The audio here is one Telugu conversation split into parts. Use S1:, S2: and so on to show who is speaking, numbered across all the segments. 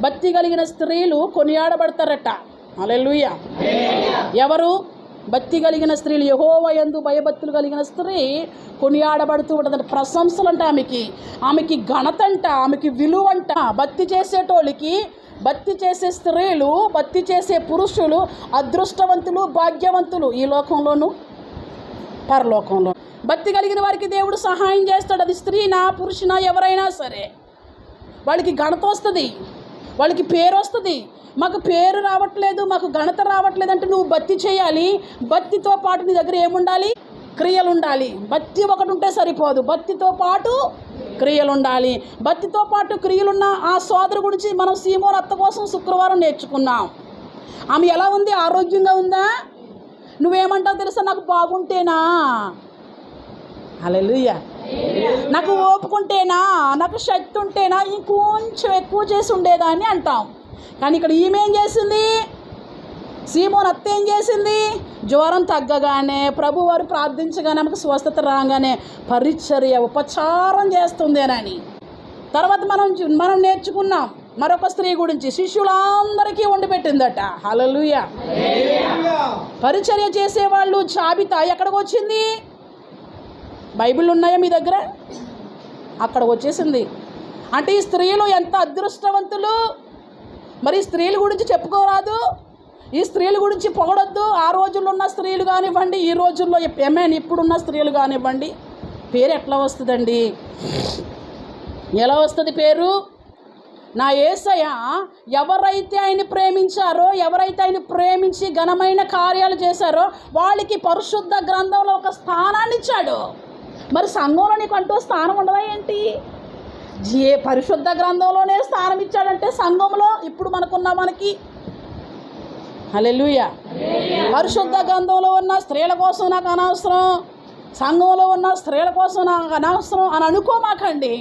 S1: భక్తి కలిగిన స్త్రీలు కొనియాడబడతారట. అలెలుయ్య ఎవరు? భక్తి కలిగిన స్త్రీలు. యహోవ ఎందు భయభక్తులు కలిగిన స్త్రీ కొనియాడబడుతూ ఉంటుంది ప్రశంసలు అంట ఆమెకి. ఆమెకి ఘనత అంట ఆమెకి విలువ అంట భక్తి చేసేటోళ్ళకి భక్తి చేసే స్త్రీలు భక్తి చేసే పురుషులు అదృష్టవంతులు భాగ్యవంతులు ఈ లోకంలోనూ పరలోకంలో భక్తి కలిగిన వారికి దేవుడు సహాయం చేస్తాడు. అది స్త్రీనా పురుషునా ఎవరైనా సరే. వాళ్ళకి ఘనత వస్తుంది. వాళ్ళకి పేరు వస్తుంది. మాకు పేరు రావట్లేదు మాకు ఘనత రావట్లేదు అంటే నువ్వు భక్తి చేయాలి. భక్తితో పాటు నీ దగ్గర ఏముండాలి? క్రియలు ఉండాలి భక్తి ఒకటి ఉంటే సరిపోదు. భక్తితో పాటు క్రియలు ఉండాలి భక్తితో పాటు క్రియలున్న ఆ సోదరు గురించి మనం సీమోర్ అత్త కోసం శుక్రవారం నేర్చుకున్నాం. ఆమె ఎలా ఉంది? ఆరోగ్యంగా ఉందా? నువ్వేమంటావు తెలుసా? నాకు బాగుంటేనా? అలెలుయ్యా నాకు ఓపుకుంటేనా? నాకు శక్తి ఉంటేనా? ఇంకొంచెం ఎక్కువ చేసి ఉండేదాన్ని అంటాం. కానీ ఇక్కడ ఈమె ఏం చేసింది? సీమోన్ అత్త ఏం చేసింది? జ్వరం తగ్గగానే ప్రభు వారు ప్రార్థించగానే ఆమెకు స్వస్థత రాగానే పరిచర్య ఉపచారం చేస్తుందేనని. తర్వాత మనం మనం నేర్చుకున్నాం. మరొక స్త్రీ గురించి శిష్యులందరికీ వండి పెట్టిందట. హలలుయ పరిచర్య చేసేవాళ్ళు జాబితా ఎక్కడికి వచ్చింది బైబిల్ ఉన్నాయా మీ దగ్గర? అక్కడ వచ్చేసింది. అంటే ఈ స్త్రీలు ఎంత అదృష్టవంతులు? మరి స్త్రీల గురించి చెప్పుకోరాదు. ఈ స్త్రీల గురించి పొగడొద్దు. ఆ రోజుల్లో ఉన్న స్త్రీలు కానివ్వండి ఈ రోజుల్లో ఏమైనా ఇప్పుడున్న స్త్రీలు కానివ్వండి పేరు ఎట్లా వస్తుందండి? ఎలా వస్తుంది పేరు? నా ఏసయ ఎవరైతే ఆయన ప్రేమించారో ఎవరైతే ఆయన ప్రేమించి ఘనమైన కార్యాలు చేశారో వాళ్ళకి పరిశుద్ధ గ్రంథంలో ఒక స్థానాన్ని ఇచ్చాడు మరి సంఘంలో నీకు అంటూ స్థానం ఉండదా ఏంటి? ఏ పరిశుద్ధ గ్రంథంలోనే స్థానం ఇచ్చాడంటే సంఘంలో ఇప్పుడు మనకున్న మనకి? హల్లెలూయా. పరిశుద్ధ గ్రంథంలో ఉన్న స్త్రీల కోసం నాకు అనవసరం. సంఘంలో ఉన్న స్త్రీల కోసం నాకు అనవసరం అని అనుకోమాకండి.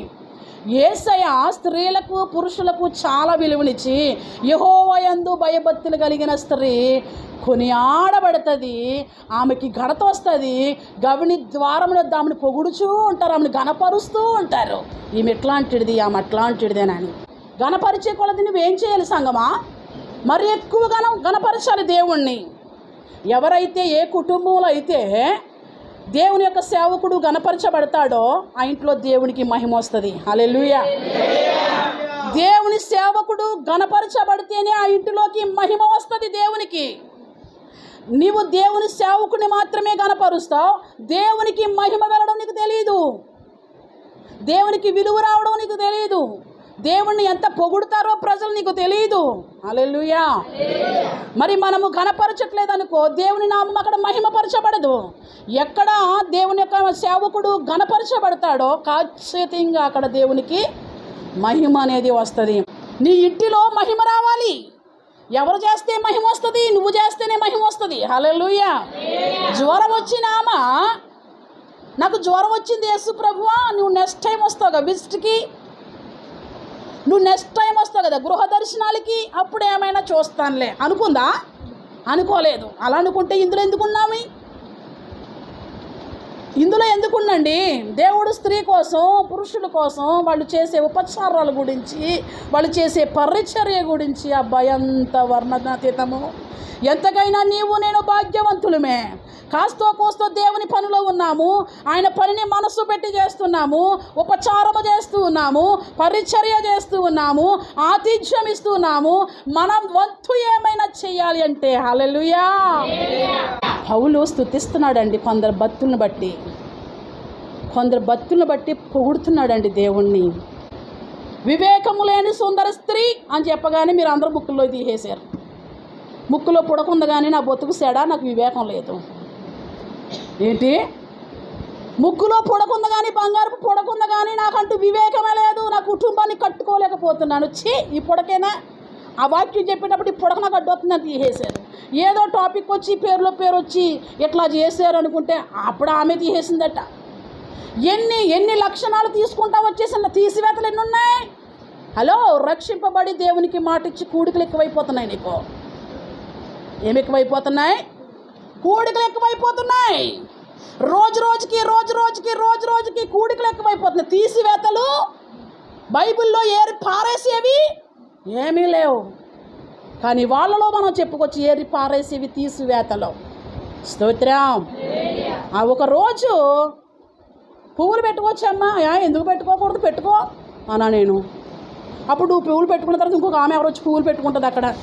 S1: ఏసయ స్త్రీలకు పురుషులకు చాలా విలువనిచ్చి యహోవయందు భయభక్తులు కలిగిన స్త్రీ కొనియాడబడుతుంది ఆమెకి ఘనత వస్తుంది గవిని ద్వారంలో ఆమెను పొగుడుచూ ఉంటారు ఆమెను గణపరుస్తూ ఉంటారు. ఈమె ఎట్లాంటిది? ఆమె అట్లాంటిదిదేనని గణపరిచే కొలది నువ్వేం చేయాలి సంగమా? మరి ఎక్కువ గణ గణపరచాలి దేవుణ్ణి. ఎవరైతే ఏ కుటుంబంలో అయితే దేవుని యొక్క సేవకుడు గణపరచబడతాడో ఆ ఇంట్లో దేవునికి మహిమ వస్తుంది. హల్లెలూయా. దేవుని సేవకుడు గణపరచబడితేనే ఆ ఇంటిలోకి మహిమ వస్తుంది దేవునికి. నీవు దేవుని సేవకుని మాత్రమే గనపరుస్తావు దేవునికి మహిమ వెళ్ళడం నీకు తెలియదు దేవునికి విలువ రావడం నీకు తెలియదు దేవుణ్ణి ఎంత పొగుడతారో ప్రజలు నీకు తెలియదు అలెలుయా మరి మనము గణపరచట్లేదు అనుకో దేవుని నామం అక్కడ మహిమపరచబడదు. ఎక్కడ దేవుని యొక్క సేవకుడు గణపరచబడతాడో ఖచ్చితంగా అక్కడ దేవునికి మహిమ అనేది వస్తుంది. నీ ఇంటిలో మహిమ రావాలి. ఎవరు చేస్తే మహిమ వస్తుంది? నువ్వు చేస్తేనే మహిమ వస్తుంది. హల్లెలూయా. జ్వరం వచ్చినామా నాకు జ్వరం వచ్చింది యేసు ప్రభువా నువ్వు నెక్స్ట్ టైం వస్తావుగా విజిట్కి నువ్వు నెక్స్ట్ టైం వస్తావు కదా గృహ దర్శనాలకి అప్పుడు ఏమైనా చూస్తానులే. అనుకుందా? అనుకోలేదు. అలా అనుకుంటే ఇందులో ఎందుకున్నాము ఇందులో ఎందుకున్నండి? దేవుడు స్త్రీ కోసం పురుషుల కోసం వాళ్ళు చేసే ఉపచారాల గురించి వాళ్ళు చేసే పరిచర్య గురించి అబ్బాయి అంత వర్ణనాతీతము. ఎంతకైనా నీవు నేను భాగ్యవంతులమే. కాస్తో కోస్తో దేవుని పనిలో ఉన్నాము. ఆయన పనిని మనస్సు పెట్టి చేస్తున్నాము. ఉపచారము చేస్తూ ఉన్నాము. పరిచర్య చేస్తూ ఉన్నాము. ఆతిథ్యం ఇస్తూ ఉన్నాము. మనం వంతు ఏమైనా చేయాలి అంటే హలలుయా పౌలు స్థుతిస్తున్నాడండి కొందరు భక్తులను బట్టి. కొందరు భక్తులను బట్టి పొగుడుతున్నాడండి దేవుణ్ణి. వివేకము లేని సుందర స్త్రీ అని చెప్పగానే మీరు అందరూ బుక్కుల్లో తీసేశారు ముక్కులో పుడకుంది కానీ నా బతుకు సెడా నాకు వివేకం లేదు. ఏంటి? ముక్కులో పుడకుంది కానీ బంగారపు పుడకుంది కానీ నాకంటూ వివేకమే లేదు నా కుటుంబాన్ని కట్టుకోలేకపోతున్నాను. ఛీ ఈ పొడకేనా? ఆ వాక్యం చెప్పేటప్పుడు ఈ పొడక నాకు అడ్డొస్తుందని తీసేశారు. ఏదో టాపిక్ వచ్చి పేరులో పేరు వచ్చి ఇట్లా చేశారు అనుకుంటే అప్పుడు ఆమె తీసేసిందట. ఎన్ని ఎన్ని లక్షణాలు తీసుకుంటా వచ్చేసిన తీసివేతలు ఎన్ని ఉన్నాయి? హలో రక్షింపబడి దేవునికి మాట ఇచ్చి కూడికలు ఎక్కువైపోతున్నాయి నీకు. ఏమి ఎక్కువైపోతున్నాయి? కూడికలు ఎక్కువైపోతున్నాయి. రోజు రోజుకి రోజు రోజుకి రోజు రోజుకి కూడికలు ఎక్కువైపోతున్నాయి. తీసివేతలు బైబిల్లో ఏరి పారేసేవి ఏమీ లేవు. కానీ వాళ్ళలో మనం చెప్పుకొచ్చి ఏరి పారేసేవి తీసివేతలు. స్తోత్రం. ఆ ఒక రోజు పువ్వులు పెట్టుకోవచ్చమ్మా. ఎందుకు పెట్టుకోకూడదు? పెట్టుకో అన్నా నేను. అప్పుడు నువ్వు పువ్వులు పెట్టుకున్న తర్వాత ఇంకొక ఆమె ఎవరు వచ్చి పువ్వులు పెట్టుకుంటుంది అక్కడ.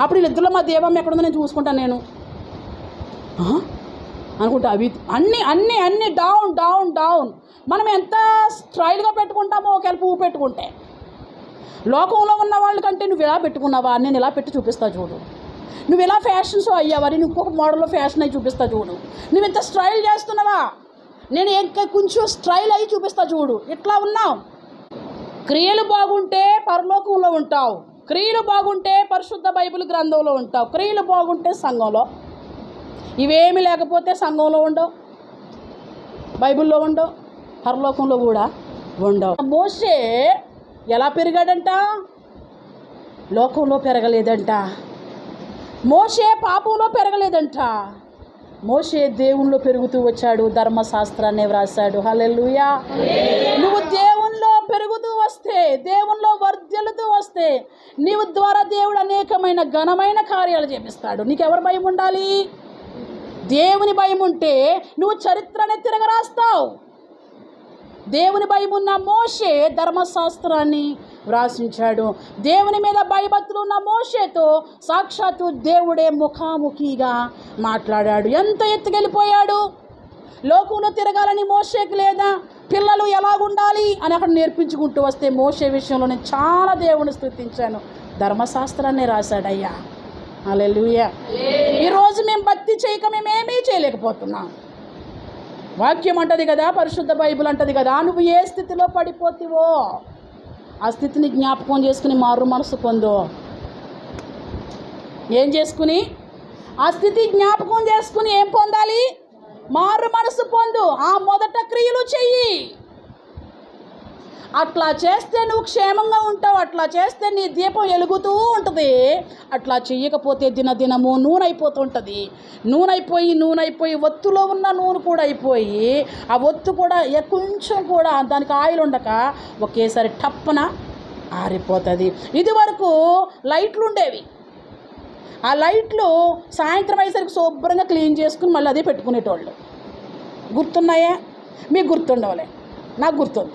S1: అప్పుడు వీళ్ళిద్దరిలో మా దేవమ్మ ఎక్కడుందో నేను చూసుకుంటాను నేను. అనుకుంటా అవి అన్నీ అన్నీ అన్నీ డౌన్ డౌన్ డౌన్ మనం ఎంత స్ట్రైల్గా పెట్టుకుంటామో ఒకవేళ పువ్వు పెట్టుకుంటే. లోకంలో ఉన్న వాళ్ళకంటే నువ్వు ఇలా పెట్టుకున్నావా? నేను ఇలా పెట్టి చూపిస్తా చూడు. నువ్వు ఇలా ఫ్యాషన్ షో అయ్యావా? నేను ఇంకొక మోడల్లో ఫ్యాషన్ అయ్యి చూపిస్తా చూడు. నువ్వు ఇంత స్టైల్ చేస్తున్నావా? నేను ఇంకా కొంచెం స్టైల్ అయ్యి చూపిస్తా చూడు. ఇట్లా ఉన్నావు? క్రియలు బాగుంటే పరలోకంలో ఉంటావు. క్రియలు బాగుంటే పరిశుద్ధ బైబిల్ గ్రంథంలో ఉంటావు. క్రియలు బాగుంటే సంఘంలో. ఇవేమి లేకపోతే సంఘంలో ఉండవు. బైబిల్లో ఉండవు. పరలోకంలో కూడా ఉండవు. మోసే ఎలా పెరిగాడంట? లోకంలో పెరగలేదంట. మోసే పాపంలో పెరగలేదంట. మోసే దేవుణ్ణిలో పెరుగుతూ వచ్చాడు. ధర్మశాస్త్రాన్ని వ్రాసాడు హల్లెలూయా. నువ్వు దేవునిలో పెరుగుతూ వస్తే దేవునిలో వర్ధిల్లుతూ వస్తే నీవు ద్వారా దేవుడు అనేకమైన ఘనమైన కార్యాలు చేపిస్తాడు. నీకెవరు భయం ఉండాలి? దేవుని భయం ఉంటే నువ్వు చరిత్రనే తిరగరాస్తావు. దేవుని భయం ఉన్న మోషే ధర్మశాస్త్రాన్ని వ్రాసించాడు. దేవుని మీద భయభక్తులు ఉన్న మోషేతో సాక్షాత్తు దేవుడే ముఖాముఖిగా మాట్లాడాడు. ఎంత ఎత్తుకెళ్ళిపోయాడు? లోకంలో తిరగాలని మోషేకి లేదా పిల్లలు ఎలాగుండాలి అని అక్కడ నేర్పించుకుంటూ వస్తే మోషే విషయంలో నేను చాలా దేవుని స్థుతించాను. ధర్మశాస్త్రాన్ని రాశాడయ్యా. అలెలుయ ఈరోజు మేము భక్తి చేయక మేమేమీ చేయలేకపోతున్నాం. వాక్యం అంటది కదా పరిశుద్ధ బైబిల్ అంటది కదా నువ్వు ఏ స్థితిలో పడిపోతివో ఆ స్థితిని జ్ఞాపకం చేసుకుని మారు మనసు పొందో. ఏం చేసుకుని? ఆ స్థితి జ్ఞాపకం చేసుకుని ఏం పొందాలి? మారు మనసు పొందు. ఆ మొదట క్రియలు చెయ్యి. అట్లా చేస్తే నువ్వు క్షేమంగా ఉంటావు. అట్లా చేస్తే నీ దీపం వెలుగుతూ ఉంటుంది. అట్లా చెయ్యకపోతే దినదినము నూనె అయిపోతుంటుంది నూనె అయిపోయి నూనె అయిపోయి ఒత్తులో ఉన్న నూనె కూడా అయిపోయి ఆ ఒత్తు కూడా కొంచెం కూడా దానికి ఆయిల్ ఉండక ఒకేసారి టప్పున ఆరిపోతుంది. ఇది వరకు లైట్లు ఉండేవి. ఆ లైట్లు సాయంత్రం అయ్యేసరికి శుభ్రంగా క్లీన్ చేసుకుని మళ్ళీ అదే పెట్టుకునేటోళ్ళు. గుర్తున్నాయా? మీకు గుర్తుండవలే. నాకు గుర్తుంది.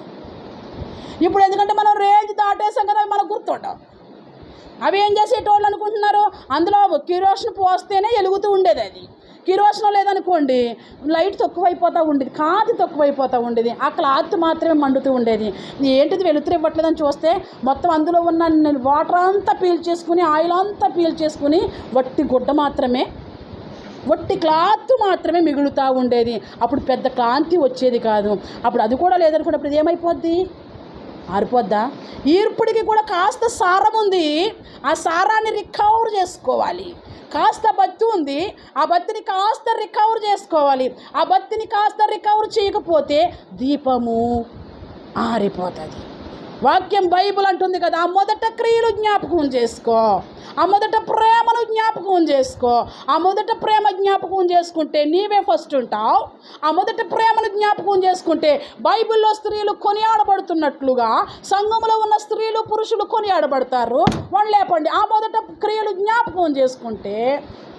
S1: ఇప్పుడు ఎందుకంటే మనం రేంజ్ దాటేసాం కదా మనకు గుర్తుండవు. అవి ఏం చేసేటోళ్ళు అనుకుంటున్నారు? అందులో కిరోషన్ పోస్తేనే వెలుగుతూ ఉండేది అది. కిరోషన్ లేదనుకోండి లైట్ తక్కువైపోతూ ఉండేది కాంతి తక్కువైపోతూ ఉండేది. ఆ క్లాత్ మాత్రమే మండుతూ ఉండేది. ఏంటిది వెలుతురు ఇవ్వట్లేదని చూస్తే మొత్తం అందులో ఉన్న వాటర్ అంతా పీల్ చేసుకుని ఆయిల్ అంతా పీల్ చేసుకుని వట్టి గుడ్డ మాత్రమే వట్టి క్లాత్ మాత్రమే మిగులుతూ ఉండేది. అప్పుడు పెద్ద కాంతి వచ్చేది కాదు. అప్పుడు అది కూడా లేదనుకున్నప్పుడు ఏమైపోద్ది? ఆరిపోద్దా? ఈర్పుడికి కూడా కాస్త సారం ఉంది. ఆ సారాన్ని రికవర్ చేసుకోవాలి. కాస్త బత్తి ఉంది ఆ బత్తిని కాస్త రికవర్ చేసుకోవాలి. ఆ బత్తిని కాస్త రికవర్ చేయకపోతే దీపము ఆరిపోతుంది. వాక్యం బైబుల్ అంటుంది కదా ఆ మొదట క్రియలు జ్ఞాపకం చేసుకో. ఆ మొదట ప్రేమను జ్ఞాపకం చేసుకో. ఆ మొదట ప్రేమ జ్ఞాపకం చేసుకుంటే నీవే ఫస్ట్ ఉంటావు. ఆ మొదట ప్రేమను జ్ఞాపకం చేసుకుంటే బైబిల్లో స్త్రీలు కొనియాడబడుతున్నట్లుగా సంఘంలో ఉన్న స్త్రీలు పురుషులు కొనియాడబడతారు. వాళ్ళు లేపండి. ఆ మొదట క్రియలు జ్ఞాపకం చేసుకుంటే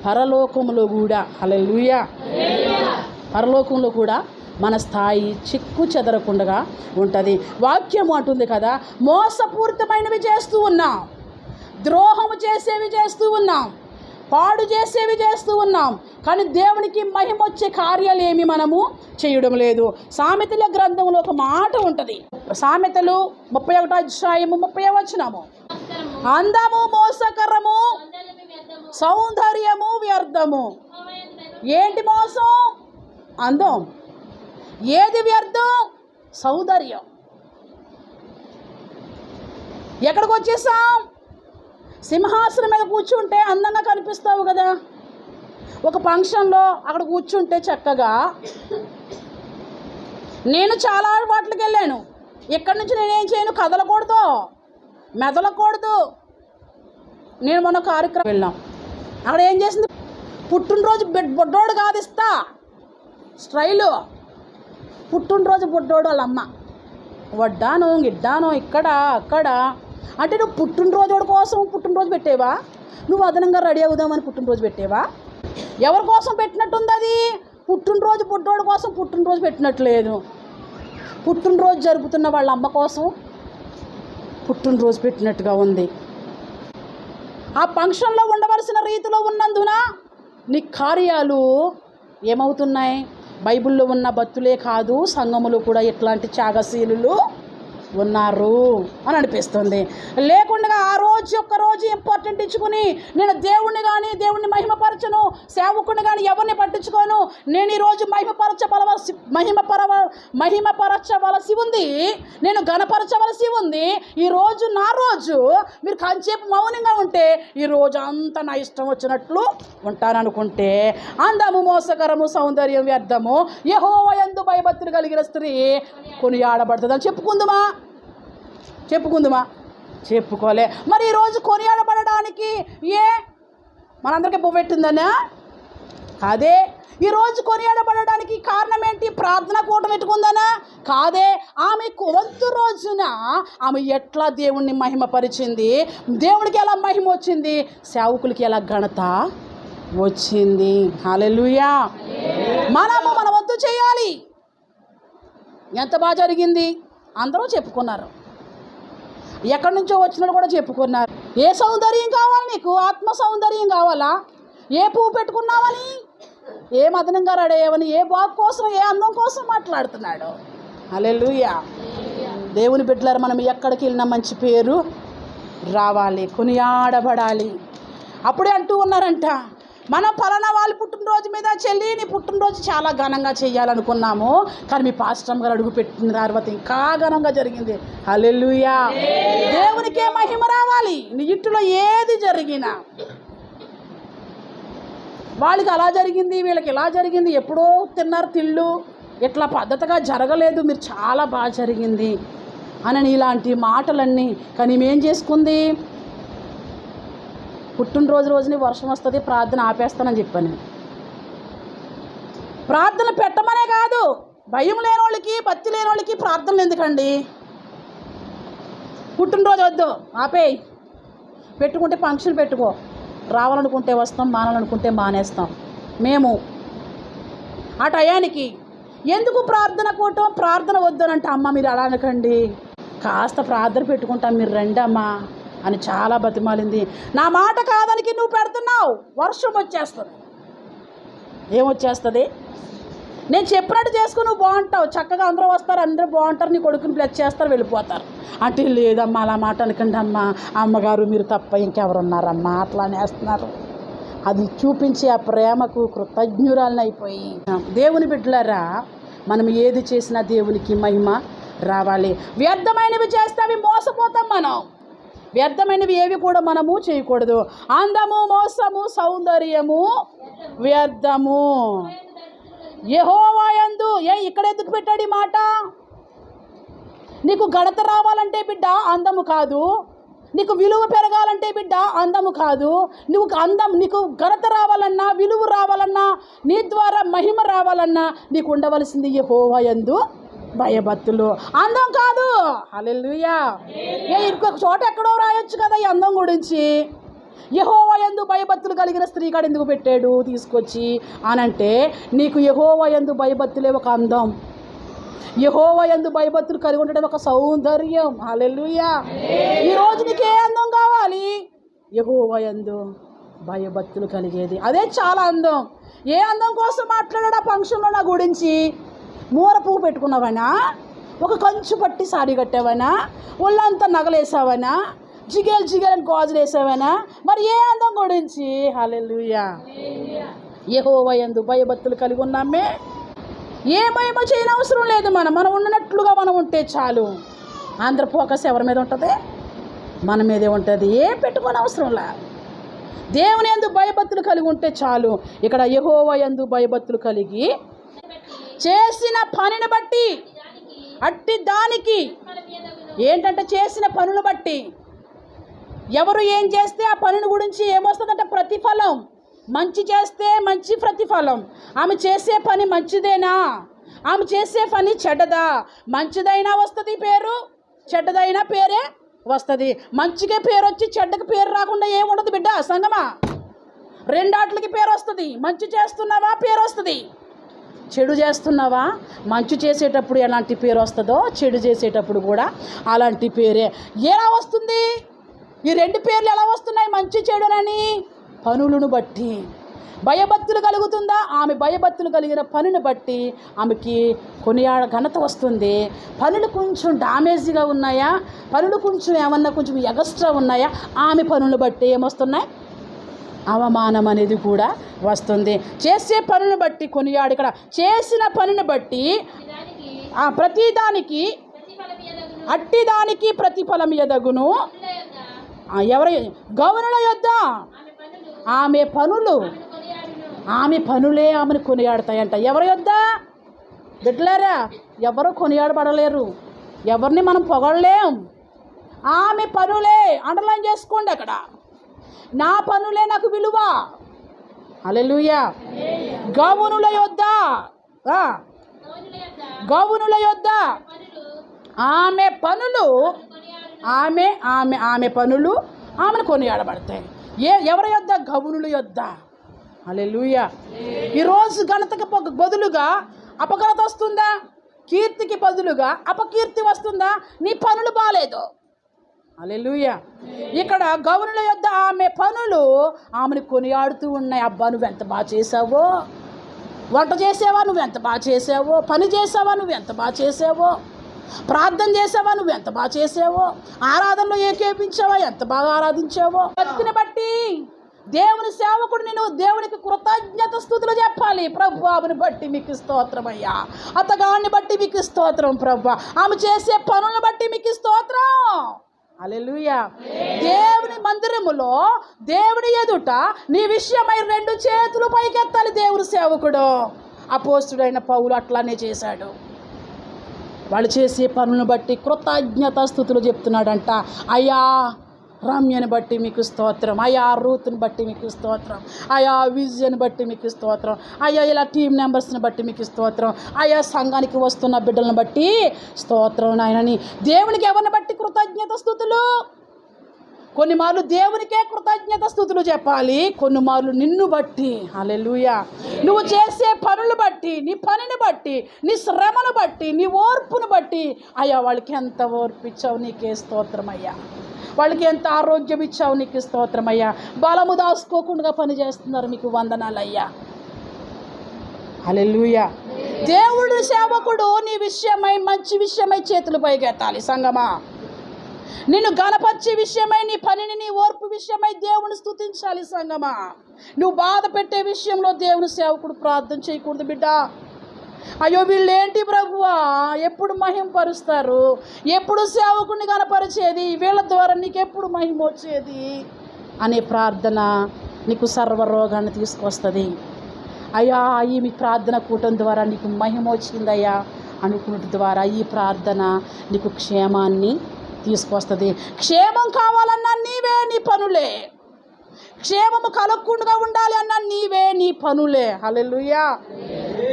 S1: పరలోకములో కూడా హల్లెలూయా. పరలోకంలో కూడా మన స్థాయి చిక్కు చెదరకుండా ఉంటుంది. వాక్యం అంటుంది కదా మోసపూరితమైనవి చేస్తూ ఉన్నాం. ద్రోహము చేసేవి చేస్తూ ఉన్నాం. పాడు చేసేవి చేస్తూ ఉన్నాం. కానీ దేవునికి మహిమ వచ్చే కార్యాలు ఏమి మనము చేయడం లేదు. సామెతల గ్రంథంలో ఒక మాట ఉంటుంది. సామెతలు ముప్పై ఒకటో అధ్యాయము ముప్పై వచనము. అందము మోసకరము సౌందర్యము వ్యర్థము. ఏంటి మోసం? అందం. ఏది వ్యర్థం? సౌందర్యం. ఎక్కడికి వచ్చేసాం? సింహాసనం మీద కూర్చుంటే అందంగా కనిపిస్తావు కదా. ఒక ఫంక్షన్లో అక్కడ కూర్చుంటే చక్కగా నేను చాలా వాటికి వెళ్ళాను. ఇక్కడి నుంచి నేనేం చేయను? కదలకూడదు మెదలకూడదు నేను మొన్న కార్యక్రమం వెళ్ళాం. అక్కడ ఏం చేసింది? పుట్టినరోజు బిడ్ బొడ్డోడు కాదు ఇస్తా. స్ట్రైలు పుట్టినరోజు బుడ్డోడు వాళ్ళమ్మ వడ్డాను గిడ్డాను ఇక్కడ అక్కడ. అంటే నువ్వు పుట్టినరోజు కోసం పుట్టినరోజు పెట్టేవా? నువ్వు అదనంగా రెడీ అవుదామని పుట్టినరోజు పెట్టేవా? ఎవరి కోసం పెట్టినట్టుంది అది? పుట్టినరోజు పుట్టోడు కోసం పుట్టినరోజు పెట్టినట్లేదు. పుట్టినరోజు జరుపుతున్న వాళ్ళ అమ్మ కోసం పుట్టినరోజు పెట్టినట్టుగా ఉంది. ఆ ఫంక్షన్లో ఉండవలసిన రీతిలో ఉన్నందున నీ కార్యాలు ఏమవుతున్నాయి? బైబిల్లో ఉన్న భక్తులే కాదు సంఘములు కూడా ఇట్లాంటి త్యాగశీలు ఉన్నారు అని అనిపిస్తుంది. లేకుండా ఆ రోజు ఒక్క నేను దేవుణ్ణి కానీ దేవుణ్ణి మహిమపరచను సేవకుని కానీ ఎవరిని పట్టించుకోను. నేను ఈరోజు మహిమపరచబలవలసి మహిమపరవ మహిమపరచవలసి ఉంది. నేను గణపరచవలసి ఉంది. ఈరోజు నా రోజు. మీరు కాసేపు మౌనంగా ఉంటే ఈ రోజు అంతా నా ఇష్టం వచ్చినట్లు ఉంటాననుకుంటే అందము మోసకరము సౌందర్యం వ్యర్థము యహోవయందు భయభక్తులు కలిగిన స్త్రీ కొనియాడబడుతుందని చెప్పుకుందుమా? చెప్పుకుందుమా? చెప్పుకోలే. మరి ఈరోజు కొనియాడబడడానికి ఏ? మనందరికీ పువ్వెట్టిందనా అదే ఈరోజు కొనియాడబడడానికి కారణం ఏంటి? ప్రార్థన కూట పెట్టుకుందనా కాదే. ఆమె వంతు రోజున ఆమె ఎట్లా దేవుణ్ణి మహిమపరిచింది? దేవుడికి ఎలా మహిమ వచ్చింది? సేవకులకి ఎలా ఘనత వచ్చింది? హాలెలుయా మనము మన వంతు చేయాలి. ఎంత బాగా జరిగింది? అందరూ చెప్పుకున్నారు. ఎక్కడి నుంచో వచ్చినట్టు కూడా చెప్పుకున్నారు. ఏ సౌందర్యం కావాలి నీకు? ఆత్మ సౌందర్యం కావాలా? ఏ పువ్వు పెట్టుకున్నావని? ఏ మదనంగా రెడయ్యావని ఏ బాగు కోసం ఏ అందం కోసం మాట్లాడుతున్నాడు? అలెలుయా దేవుని బిడ్డలారు మనం ఎక్కడికి వెళ్ళినా మంచి పేరు రావాలి కొనియాడబడాలి. అప్పుడే అంటూ ఉన్నారంట మనం పలానా వాళ్ళ పుట్టినరోజు మీద చెల్లి నీ పుట్టినరోజు చాలా ఘనంగా చేయాలనుకున్నాము. కానీ మీ పాస్టమ్ గారు అడుగు పెట్టిన తర్వాత ఇంకా ఘనంగా జరిగింది. హల్లెలూయా. దేవునికే మహిమ రావాలి. నీ ఇంటిలో ఏది జరిగినా. వాళ్ళకి అలా జరిగింది వీళ్ళకి ఇలా జరిగింది ఎప్పుడో తిన్నారు తిళ్ళు. ఇట్లా పద్ధతిగా జరగలేదు మీరు చాలా బాగా జరిగింది. అని ఇలాంటి మాటలన్నీ. కానీ ఏం చేసుకుంది పుట్టినరోజు రోజుని వర్షం వస్తుంది ప్రార్థన ఆపేస్తానని చెప్పాను. ప్రార్థన పెట్టమనే కాదు భయం లేని వాళ్ళకి భక్తి లేని వాళ్ళకి ప్రార్థనలు ఎందుకండి? పుట్టినరోజు వద్దు ఆపేయి పెట్టుకుంటే ఫంక్షన్ పెట్టుకో. రావాలనుకుంటే వస్తాం మానాలనుకుంటే మానేస్తాం. మేము ఆ టయానికి ఎందుకు ప్రార్థన కూటం ప్రార్థన వద్దనంటే అమ్మ మీరు అలా అనకండి. కాస్త ప్రార్థన పెట్టుకుంటాం మీరు రండి అమ్మా అని చాలా బతిమాలింది. నా మాట కాదనికి నువ్వు పెడుతున్నావు. వర్షం వచ్చేస్తుంది. ఏమొచ్చేస్తుంది నేను చెప్పినట్టు చేసుకుని నువ్వు బాగుంటావు. చక్కగా అందరూ వస్తారు. అందరూ బాగుంటారు. నీ కొడుకుని ప్లస్ చేస్తారు. వెళ్ళిపోతారు. అంటే లేదమ్మా అలా మాట అనకండి అమ్మా. అమ్మగారు మీరు తప్ప ఇంకెవరున్నారమ్మా? అట్లా అనేస్తున్నారు. అది చూపించి ఆ ప్రేమకు కృతజ్ఞురాలని అయిపోయి. దేవుని బిడ్డలారా మనం ఏది చేసినా దేవునికి మహిమ రావాలి. వ్యర్థమైనవి చేస్తే అవి మోసపోతాం మనం. వ్యర్థమైనవి ఏవి కూడా మనము చేయకూడదు. అందము మోసము సౌందర్యము వ్యర్థము. యహోవాయందు ఏ ఇక్కడ ఎందుకు పెట్టాడు ఈ మాట? నీకు ఘనత రావాలంటే బిడ్డ అందము కాదు. నీకు విలువ పెరగాలంటే బిడ్డ అందము కాదు. నువ్వు అందం నీకు ఘనత రావాలన్నా విలువ రావాలన్నా నీ ద్వారా మహిమ రావాలన్నా నీకు ఉండవలసింది యహోవాయందు భయభక్తులు. అందం కాదు. అలెలుయా ఏ ఇంకొక చోట ఎక్కడో రాయొచ్చు కదా ఈ అందం గురించి. యహోవ ఎందు భయభక్తులు కలిగిన స్త్రీ కాడ ఎందుకు పెట్టాడు? తీసుకొచ్చి అనంటే నీకు యహోవ ఎందు భయభక్తులే ఒక అందం. యహోవ ఎందు భయభక్తులు కలిగి ఉండడం ఒక సౌందర్యం. అలెలుయా ఈ రోజు నీకు ఏ అందం కావాలి? యహోవ ఎందు భయభక్తులు కలిగేది. అదే చాలా అందం. ఏ అందం కోసం మాట్లాడా ఫంక్షన్లో నా గురించి? మూర పువ్వు పెట్టుకున్నావనా? ఒక కంచు పట్టి సారీ కట్టావనా? ఒళ్ళంతా నగలేసావనా? జిగేలు జిగేలని గాజులు వేసావనా? మరి ఏ అందం గురించి? హల్లెలూయా. యెహోవా యందు భయభక్తులు కలిగి ఉన్నామే. ఏ భయమో చేయని అవసరం లేదు మనం. మనం ఉన్నట్లుగా మనం ఉంటే చాలు. ఆంధ్ర ఫోకస్ ఎవరి మీద ఉంటుంది? మన మీదే ఉంటుంది. ఏం పెట్టుకోని అవసరం లే. దేవుని ఎందు భయభక్తులు కలిగి ఉంటే చాలు. ఇక్కడ యహోవ ఎందు భయభక్తులు కలిగి చేసిన పనిని బట్టి అట్టి దానికి ఏంటంటే చేసిన పనులు బట్టి ఎవరు ఏం చేస్తే ఆ పనుల గురించి ఏమొస్తుందంటే ప్రతిఫలం. మంచి చేస్తే మంచి ప్రతిఫలం. ఆమె చేసే పని మంచిదేనా? ఆమె చేసే పని చెడ్డదా? మంచిదైనా వస్తుంది పేరు చెడ్డదైనా పేరే వస్తుంది. మంచిగా పేరు వచ్చి చెడ్డకి పేరు రాకుండా ఏముండదు బిడ్డ సంగమా? రెండాట్లకి పేరు వస్తుంది. మంచి చేస్తున్నావా? పేరు వస్తుంది. చెడు చేస్తున్నావా? మంచి చేసేటప్పుడు ఎలాంటి పేరు వస్తుందో చెడు చేసేటప్పుడు కూడా అలాంటి పేరే. ఎలా వస్తుంది? ఈ రెండు పేర్లు ఎలా వస్తున్నాయి? మంచి చెడునని పనులను బట్టి. భయభక్తులు కలుగుతుందా? ఆమె భయభక్తులు కలిగిన పనిని బట్టి ఆమెకి కొనియాడ ఘనత వస్తుంది. పనులు కొంచెం డామేజ్గా ఉన్నాయా? పనులు కొంచెం ఏమన్నా కొంచెం ఎగస్ట్రా ఉన్నాయా? ఆమె పనులు బట్టి ఏమొస్తున్నాయి? అవమానం అనేది కూడా వస్తుంది. చేసే పనులు బట్టి కొనియాడు ఇక్కడ. చేసిన పనుని బట్టి
S2: దానికి
S1: ప్రతిదానికి
S2: అట్టిదానికి
S1: అట్టి దానికి ప్రతిఫలం ఎదగును. ఎవరు ఎవరి? గౌరుల యొద్ద.
S2: ఆమె పనులు.
S1: ఆమె ఆమె పనులే ఆమెను కొనియాడతాయంట. ఎవరి యొద్ద? బిడ్డలారా ఎవరు కొనియాడబడలేరు. ఎవరిని మనం పొగడలేం. ఆమె పనులే అండర్లైన్ చేసుకోండి అక్కడ. నా పనులే నాకు విలువ. అలెలుయా గౌనుల యొద్ద.
S2: గౌనుల యొక్క
S1: యొద్ద. ఆమె పనులు ఆమె ఆమె ఆమె పనులు ఆమెను కొనియాడబడతాయి. ఏ ఎవరి యొద్ద? గవునుల యొద్ద. అలెలుయ ఈరోజు ఘనతకి బదులుగా అపఘనత వస్తుందా? కీర్తికి బదులుగా అపకీర్తి వస్తుందా? నీ పనులు బాగాలేదు అలెలుయ ఇక్కడ గౌరుల యొద్ద ఆమె పనులు ఆమెను కొనియాడుతూ ఉన్నాయి. అబ్బా నువ్వు ఎంత బాగా చేసావో వంట చేసావా? నువ్వు ఎంత బాగా చేసావో పని చేసావా? నువ్వు ఎంత బాగా చేసావో ప్రార్థన చేసావా? నువ్వు ఎంత బాగా చేసావో ఆరాధనలో ఏకేపించావా ఎంత బాగా ఆరాధించావో? భక్తిని బట్టి దేవుని సేవకుడు నేను దేవునికి కృతజ్ఞత స్థుతులు చెప్పాలి. ప్రభు ఆమెను బట్టి మీకు స్తోత్రం అయ్యా. అత్తగాన్ని బట్టి మీకు స్తోత్రం ప్రభు. ఆమె చేసే పనులను బట్టి మీకు స్తోత్రం. అలెలుయ దేవుని మందిరములో దేవుని ఎదుట నీ విషయమై రెండు చేతులు పైకెత్తాలి దేవుని సేవకుడు. అపోస్తుడైన పౌలు అట్లానే చేశాడు. వాళ్ళు చేసే పనులను బట్టి కృతజ్ఞత స్థుతులు చెప్తున్నాడంట. అయ్యా రమ్యని బట్టి మీకు స్తోత్రం. అయ్యా రూత్ని బట్టి మీకు స్తోత్రం. అయా విజయని బట్టి మీకు స్తోత్రం. అయ్యా ఇలా టీం మెంబర్స్ని బట్టి మీకు స్తోత్రం. అయ్యా సంఘానికి వస్తున్న బిడ్డలను బట్టి స్తోత్రం నాయనని దేవునికి ఎవరిని బట్టి కృతజ్ఞత స్థుతులు? కొన్ని మార్లు దేవునికే కృతజ్ఞత స్థుతులు చెప్పాలి. కొన్ని మార్లు నిన్ను బట్టి. అలెలుయా నువ్వు చేసే పనులు బట్టి నీ పనిని బట్టి నీ శ్రమను బట్టి నీ ఓర్పును బట్టి. అయ్యా వాళ్ళకి ఎంత ఓర్పిచ్చావు నీకే స్తోత్రం అయ్యా. వాళ్ళకి ఎంత ఆరోగ్యం ఇచ్చావు నీకు స్తోత్రమయ్యా బలము దాచుకోకుండా పని చేస్తున్నారు మీకు వందనాలయ్యా. అలెలుయా దేవుడు సేవకుడు నీ విషయమై మంచి విషయమై చేతులు పైకెత్తాలి సంగమా. నిన్ను గణపరిచే విషయమై నీ పనిని నీ ఓర్పు విషయమై దేవుని స్థుతించాలి సంగమా. నువ్వు బాధ పెట్టే విషయంలో దేవుని సేవకుడు ప్రార్థన చేయకూడదు బిడ్డ. అయ్యో వీళ్ళు ఏంటి ప్రభువా? ఎప్పుడు మహింపరుస్తారు? ఎప్పుడు సేవకుని కనపరిచేది? వీళ్ళ ద్వారా నీకు ఎప్పుడు మహిమ వచ్చేది అనే ప్రార్థన నీకు సర్వరోగాన్ని తీసుకొస్తుంది. అయ్యా ఈ మీ ప్రార్థన కూటం ద్వారా నీకు మహిమ వచ్చిందయ్యా అనుకున్నటి ద్వారా ఈ ప్రార్థన నీకు క్షేమాన్ని తీసుకొస్తుంది. క్షేమం కావాలన్నా నీవే నీ పనులే. క్షేమము కలగకుండా ఉండాలి అన్నా నీవే నీ పనులే. హల్లెలూయా.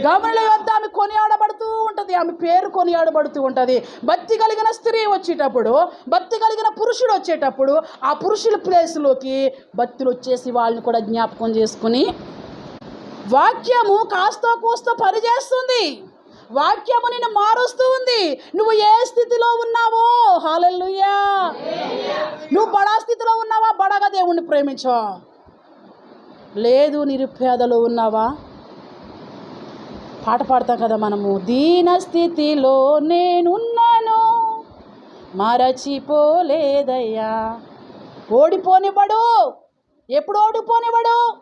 S1: గమనుల యొద్ద ఆమె కొనియాడబడుతూ ఉంటుంది. ఆమె పేరు కొనియాడబడుతూ ఉంటుంది. భక్తి కలిగిన స్త్రీ వచ్చేటప్పుడు భక్తి కలిగిన పురుషుడు వచ్చేటప్పుడు ఆ పురుషుల ప్లేస్లోకి భక్తులు వచ్చేసి వాళ్ళని కూడా జ్ఞాపకం చేసుకుని వాక్యము కాస్తో కూస్తో పనిచేస్తుంది. వాక్యము నిన్ను మారుస్తూ ఉంది. నువ్వు ఏ స్థితిలో ఉన్నావో? హాలల్లుయ్యా నువ్వు బడా స్థితిలో ఉన్నావా? బడగా దేవుణ్ణి ప్రేమించో లేదు నిరుపేదలో ఉన్నావా? పాట పాడతాం కదా మనము. దీన స్థితిలో నేనున్నాను. మరచిపోలేదయ్యా. ఓడిపోనివ్వడు. ఎప్పుడు ఓడిపోనివ్వడు?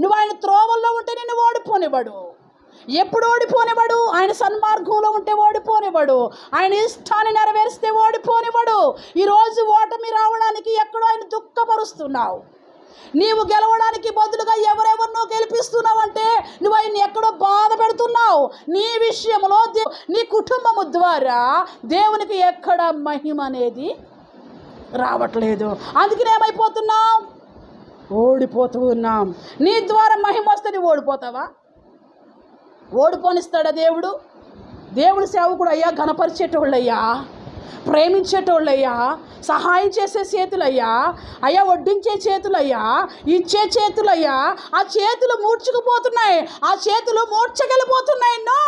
S1: నువ్వు ఆయన త్రోవల్లో ఉంటే నిన్ను ఓడిపోనివ్వడు. ఎప్పుడు ఓడిపోనివ్వడు? ఆయన సన్మార్గంలో ఉంటే ఓడిపోనివ్వడు. ఆయన ఇష్టాన్ని నెరవేరిస్తే ఓడిపోనివ్వడు. ఈరోజు ఓటమి రావడానికి ఎక్కడో ఆయన దుఃఖపరుస్తున్నావు. నీవు గెలవడానికి బదులుగా ఎవరెవరినో గెలిపిస్తున్నావు అంటే నువ్వు ఆయన ఎక్కడో బాధ పెడుతున్నావు. నీ విషయంలో నీ కుటుంబము ద్వారా దేవునికి ఎక్కడ మహిమ అనేది రావట్లేదు. అందుకనే ఏమైపోతున్నావు ఓడిపోతూ ఉన్నాం. నీ ద్వారా మహిమ వస్తే నువ్వు ఓడిపోతావా? ఓడిపోనిస్తాడా దేవుడు? దేవుడి సేవకుడు అయ్యా ఘనపరిచేటోళ్ళయ్యా. ప్రేమించేటోళ్ళయ్యా సహాయం చేసే చేతులయ్యా అయ్యా వడ్డించే చేతులయ్యా ఇచ్చే చేతులయ్యా ఆ చేతులు మూర్చుకుపోతున్నాయి ఆ చేతులు మూర్చగలిపోతున్నాయి నో!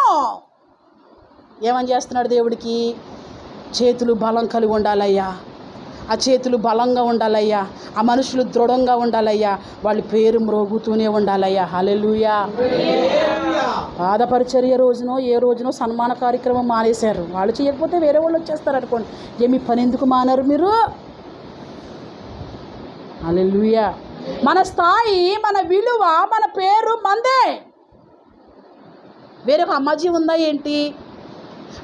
S1: ఏమని చేస్తున్నాడు దేవుడికి? చేతులు బలం కలిగి ఉండాలయ్యా. ఆ చేతులు బలంగా ఉండాలయ్యా. ఆ మనుషులు దృఢంగా ఉండాలయ్యా. వాళ్ళ పేరు మ్రోగుతూనే ఉండాలయ్యా. హలెలుయా పాదపరిచర్య రోజునో ఏ రోజునో సన్మాన కార్యక్రమం మానేశారు. వాళ్ళు చేయకపోతే వేరే వాళ్ళు వచ్చేస్తారు అనుకోండి. ఏమి పని ఎందుకు మానారు మీరు? అలెలుయా మన స్థాయి మన విలువ మన పేరు మందే. వేరొక అమ్మాజీ ఉందా ఏంటి?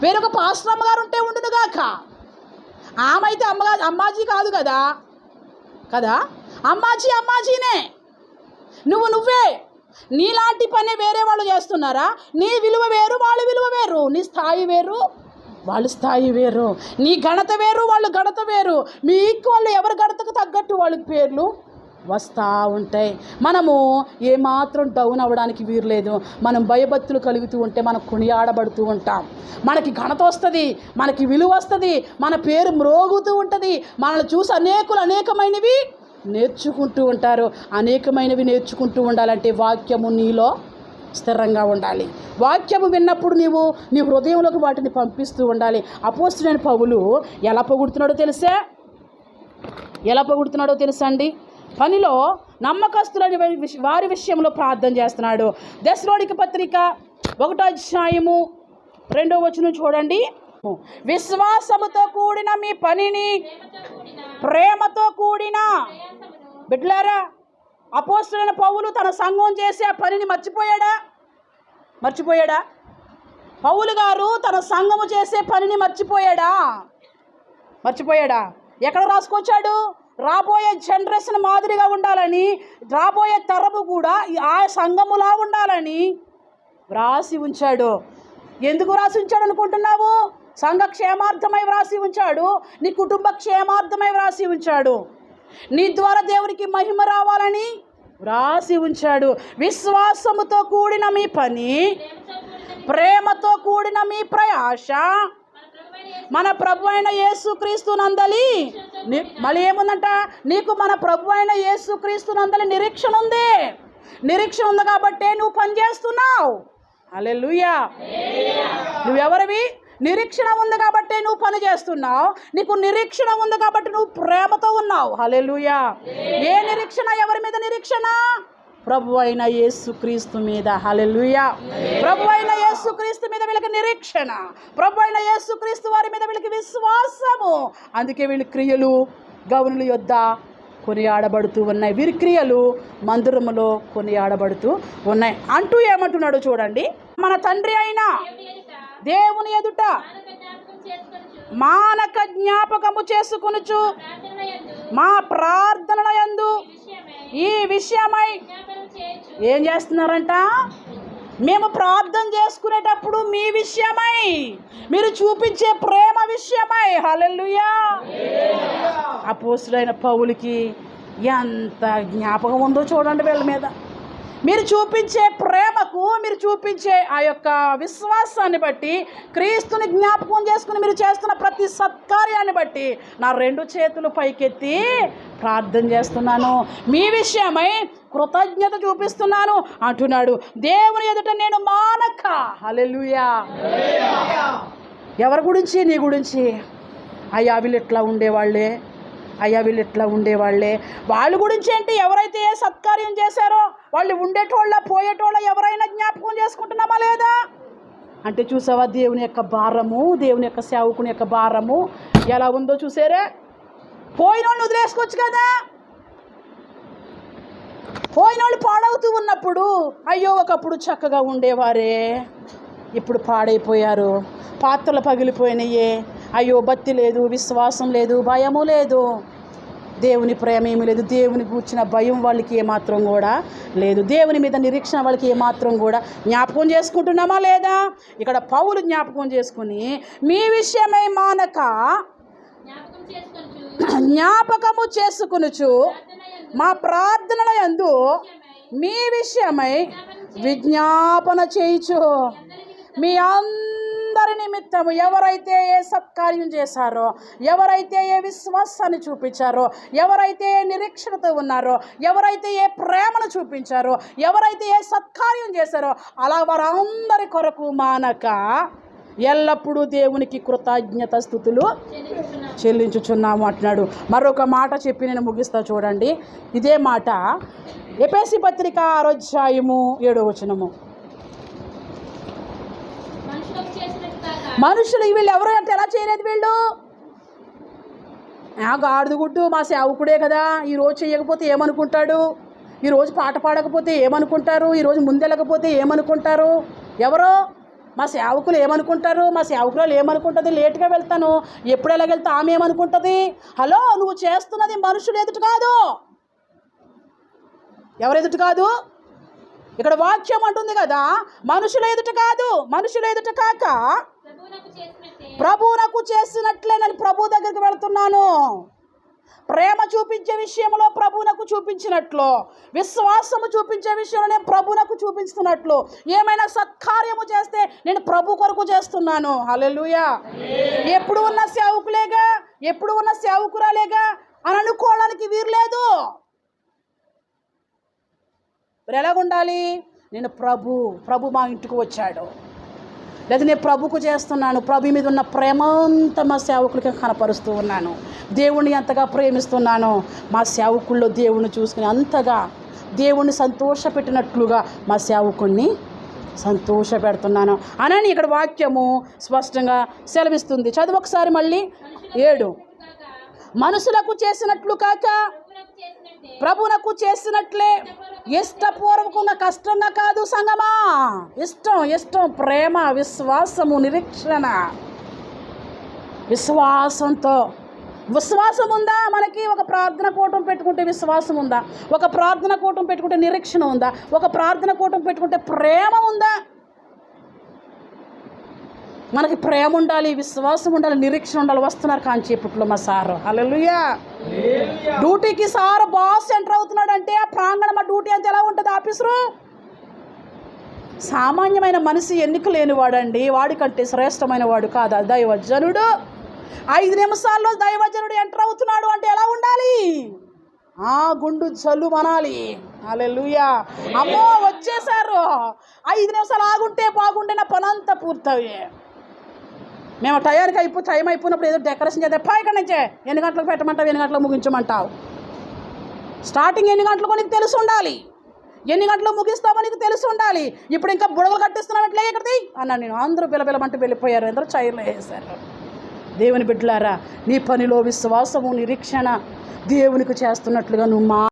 S1: వేరొక పాశ్రమ గారు ఉంటే ఉండునుగాక ఆమె అయితే అమ్మగా అమ్మాజీ కాదు కదా? కదా? అమ్మాజీ అమ్మాజీనే. నువ్వు నువ్వే. నీలాంటి పని వేరే వాళ్ళు చేస్తున్నారా? నీ విలువ వేరు వాళ్ళ విలువ వేరు. నీ స్థాయి వేరు వాళ్ళ స్థాయి వేరు. నీ ఘనత వేరు వాళ్ళు ఘనత వేరు. మీ ఈక్వల్ ఎవరి ఘనతకు తగ్గట్టు వాళ్ళకి పేర్లు వస్తూ ఉంటాయి. మనము ఏమాత్రం డౌన్ అవ్వడానికి వీరలేదు మనం భయభక్తులు కలుగుతూ ఉంటే మనం కొనియాడబడుతూ ఉంటాం. మనకి ఘనత వస్తుంది మనకి విలువ వస్తుంది మన పేరు మ్రోగుతూ ఉంటుంది. మనల్ని చూసి అనేకులు అనేకమైనవి నేర్చుకుంటూ ఉంటారు. అనేకమైనవి నేర్చుకుంటూ ఉండాలంటే వాక్యము నీలో స్థిరంగా ఉండాలి. వాక్యము విన్నప్పుడు నీవు నీ హృదయంలోకి వాటిని పంపిస్తూ ఉండాలి. అపోస్తుడైన పౌలు ఎలా పొగుడుతున్నాడో తెలుసా? ఎలా పొగుడుతున్నాడో తెలుసా అండి? పనిలో నమ్మకస్తులని వారి విషయంలో ప్రార్థన చేస్తున్నాడు. దశలోడికి పత్రిక ఒకటో అధ్యాయము రెండో వచనం చూడండి. విశ్వాసముతో కూడిన మీ పనిని
S2: ప్రేమతో కూడిన
S1: బిడ్లారా అపోస్తులైన పౌలు తన సంఘం చేసే ఆ పనిని మర్చిపోయాడా? మర్చిపోయాడా? పౌలు గారు తన సంఘము చేసే పనిని మర్చిపోయాడా? మర్చిపోయాడా? ఎక్కడ రాసుకొచ్చాడు? రాబోయే జనరేషన్ మాదిరిగా ఉండాలని రాబోయే తరము కూడా ఆ సంఘములా ఉండాలని వ్రాసి ఉంచాడు. ఎందుకు వ్రాసి ఉంచాడు అనుకుంటున్నావు? సంఘ క్షేమార్థమై వ్రాసి ఉంచాడు. నీ కుటుంబ క్షేమార్థమై వ్రాసి ఉంచాడు. నీ ద్వారా దేవునికి మహిమ రావాలని వ్రాసి ఉంచాడు. విశ్వాసముతో కూడిన మీ పని
S2: ప్రేమతో కూడిన మీ
S1: మీ ప్రయాస
S2: మన ప్రభువైన
S1: ప్రభు అయిన యేసుక్రీస్తు నందలి. ని- మళ్ళీ ఏముందంట? నీకు మన ప్రభు అయిన యేసుక్రీస్తు నందలి నిరీక్షణ ఉంది. నిరీక్షణ ఉంది కాబట్టే నువ్వు పని చేస్తున్నావు. లూయా నువ్వెవరివి? నిరీక్షణ ఉంది కాబట్టి నువ్వు పని చేస్తున్నావు. నీకు నిరీక్షణ ఉంది కాబట్టి నువ్వు ప్రేమతో ఉన్నావు. హలే ఏ నిరీక్షణ? ఎవరి మీద నిరీక్షణ? ప్రభు అయిన యేసుక్రీస్తు మీద. హలెలుయా ప్రభు అయిన యేసుక్రీస్తు మీద వీళ్ళకి నిరీక్షణ. ప్రభు అయిన యేసుక్రీస్తు వారి మీద వీళ్ళకి విశ్వాసము. అందుకే వీళ్ళు క్రియలు గౌనుల యొద్ద కొనియాడబడుతూ ఉన్నాయి. వీరి క్రియలు మందిరములో కొనియాడబడుతూ ఉన్నాయి. అంటూ ఏమంటున్నాడు చూడండి. మన తండ్రి అయిన
S2: దేవుని ఎదుట మానక
S1: జ్ఞాపకము చేసుకొనుచు మా ప్రార్థనల యందు
S2: ఈ విషయమై
S1: ఏం చేస్తున్నారంట? మేము ప్రార్థన చేసుకునేటప్పుడు మీ విషయమై మీరు చూపించే ప్రేమ విషయమై. హలెల్లుయా. అపోసుడైన పౌలికి ఎంత జ్ఞాపకం ఉందో చూడండి వీళ్ళ మీద. మీరు చూపించే ప్రేమకు మీరు చూపించే ఆ యొక్క విశ్వాసాన్ని బట్టి క్రీస్తుని జ్ఞాపకం చేసుకుని మీరు చేస్తున్న ప్రతి సత్కార్యాన్ని బట్టి నా రెండు చేతులు పైకెత్తి ప్రార్థన చేస్తున్నాను. మీ విషయమై కృతజ్ఞత చూపిస్తున్నాను. అంటున్నాడు దేవుని ఎదుట నేను మానక. హల్లెలూయా. ఎవరి గురించి? నీ గురించి. అయ్యా వీళ్ళు ఇట్లా ఉండేవాళ్ళే? అయ్యా వీళ్ళు ఇట్లా ఉండేవాళ్ళే. వాళ్ళ గురించి ఏంటి? ఎవరైతే ఏ సత్కార్యం చేశారో వాళ్ళు ఉండేటోళ్ళ పోయేటోళ్ళ ఎవరైనా జ్ఞాపకం చేసుకుంటున్నామా లేదా? అంటే చూసావా దేవుని యొక్క భారము దేవుని యొక్క సేవకుని యొక్క భారము ఎలా ఉందో చూసారే? పోయిన వాళ్ళు వదిలేసుకోవచ్చు కదా? పోయిన వాళ్ళు పాడవుతూ ఉన్నప్పుడు అయ్యో ఒకప్పుడు చక్కగా ఉండేవారే. ఇప్పుడు పాడైపోయారు. పాత్రలు పగిలిపోయినాయే. అయ్యో భక్తి లేదు విశ్వాసం లేదు భయము లేదు. దేవుని ప్రేమ ఏమీ లేదు. దేవుని కూర్చిన భయం వాళ్ళకి ఏమాత్రం కూడా లేదు. దేవుని మీద నిరీక్షణ వాళ్ళకి ఏమాత్రం కూడా జ్ఞాపకం చేసుకుంటున్నామా లేదా? ఇక్కడ పౌలు జ్ఞాపకం చేసుకుని మీ విషయమై మానక జ్ఞాపకము చేసుకునుచు మా ప్రార్థనల యందు మీ విషయమై విజ్ఞాపన చేయుచు. మీ అందరూ అందరి నిమిత్తము ఎవరైతే ఏ సత్కార్యం చేశారో ఎవరైతే ఏ విశ్వాసాన్ని చూపించారో ఎవరైతే ఏ నిరీక్షణతో ఉన్నారో ఎవరైతే ఏ ప్రేమను చూపించారో ఎవరైతే ఏ సత్కార్యం చేశారో అలా వారందరి కొరకు మానక ఎల్లప్పుడూ దేవునికి కృతజ్ఞత స్థుతులు
S2: చెల్లించుచున్నాము
S1: చెల్లించుచున్నాము అంటున్నాడు. మరొక మాట చెప్పి నేను ముగిస్తా చూడండి. ఇదే మాట ఎపేసి పత్రిక ఆరోధ్యాయము ఏడో వచనము
S2: మనుషులకు చేసినట్టు కాక
S1: మనుషులు వీళ్ళు ఎవరు అంటే ఎలా చేయలేదు వీళ్ళు? ఆ గాడిదగుట్టు మా సేవకుడే కదా ఈరోజు చేయకపోతే ఏమనుకుంటాడు? ఈరోజు పాట పాడకపోతే ఏమనుకుంటారు? ఈరోజు ముందెళ్ళకపోతే ఏమనుకుంటారు? ఎవరో? మా సేవకులు ఏమనుకుంటారు? మా సేవకురాలు ఏమనుకుంటుంది? లేట్గా వెళ్తాను. ఎప్పుడు ఎలాగెళ్తా? ఆమె ఏమనుకుంటుంది? హలో నువ్వు చేస్తున్నది మనుషులు ఎదుటి కాదు. ఎవరు ఎదుటి కాదు? ఇక్కడ వాక్యం అంటుంది కదా మనుషుల ఎదుట కాదు మనుషుల ఎదుట కాక
S2: ప్రభువునకు
S1: చేసినట్లే నేను ప్రభు దగ్గరికి వెళ్తున్నాను. ప్రేమ చూపించే విషయంలో ప్రభువునకు చూపించినట్లు విశ్వాసము చూపించే విషయంలో నేను ప్రభువునకు చూపిస్తున్నట్లు ఏమైనా సత్కార్యము చేస్తే నేను ప్రభు కొరకు చేస్తున్నాను. హల్లెలూయా. ఎప్పుడు ఉన్న సేవకులేగా? ఎప్పుడు ఉన్న సేవకురాలేగా? అని అనుకోవడానికి వీరు లేదు మరి ఎలాగుండాలి? నేను ప్రభు ప్రభు మా ఇంటికి వచ్చాడు. లేదా నేను ప్రభుకు చేస్తున్నాను ప్రభు మీద ఉన్న ప్రేమంత మా సేవకులకి కనపరుస్తూ ఉన్నాను. దేవుణ్ణి ఎంతగా ప్రేమిస్తున్నాను మా సేవకుల్లో దేవుణ్ణి చూసుకుని అంతగా దేవుణ్ణి సంతోషపెట్టినట్లుగా మా సేవకుణ్ణి సంతోష పెడుతున్నాను అనని ఇక్కడ వాక్యము స్పష్టంగా సెలవిస్తుంది. చదువు ఒకసారి మళ్ళీ. ఏడు. మనుషులకు చేసినట్లు కాక ప్రభునకు చేసినట్లే. ఇష్టపూర్వకంగా కష్టంగా కాదు సంగమా. ఇష్టం ఇష్టం ప్రేమ విశ్వాసము నిరీక్షణ. విశ్వాసంతో. విశ్వాసం ఉందా మనకి ఒక ప్రార్థన కూటం పెట్టుకుంటే విశ్వాసం ఉందా ఒక ప్రార్థన కూటం పెట్టుకుంటే నిరీక్షణ ఉందా? ఒక ప్రార్థన కూటం పెట్టుకుంటే ప్రేమ ఉందా? మనకి ప్రేమ ఉండాలి విశ్వాసం ఉండాలి నిరీక్షణ ఉండాలి వస్తున్నారు కాంచీపుట్లో మా సారు. హల్లెలూయా. డ్యూటీకి సార్ బాస్ ఎంటర్ అవుతున్నాడు అంటే ఆ ప్రాంగణం ఆ డ్యూటీ అంతా ఎలా ఉంటుంది ఆఫీసరు? సామాన్యమైన మనిషి ఎన్నిక లేనివాడండి వాడికంటే శ్రేష్టమైన వాడు కాదా దైవజనుడు. ఐదు నిమిషాల్లో దైవజనుడు ఎంటర్ అవుతున్నాడు అంటే ఎలా ఉండాలి? ఆ గుండు జల్లు మనాలి. అలెలుయా అమ్మో వచ్చేసారు ఐదు నిమిషాలు ఆగుంటే బాగుండే నా పనంతా పూర్తయ్యే. మేము టయానికి అయిపో టైం అయిపోయినప్పుడు ఏదో డెకరేషన్ చేద్దాం. పా ఇక్కడ నుంచే ఎన్ని గంటలకు పెట్టమంటావు ఎన్ని గంటలకు ముగించమంటావు? స్టార్టింగ్ ఎన్ని గంటలకు నీకు తెలిసి ఉండాలి? ఎన్ని గంటలు ముగిస్తామో నీకు తెలిసి ఉండాలి? ఇప్పుడు ఇంకా బుడగలు కట్టిస్తున్నావు ఎట్లా ఇక్కడిది అన్నాను నేను. అందరూ పిలపిలమంటూ వెళ్ళిపోయారు. అందరూ చైర్లో వేసారు దేవుని బిడ్డలారా నీ పనిలో విశ్వాసము నిరీక్షణ దేవునికి చేస్తున్నట్లుగా నువ్వు మా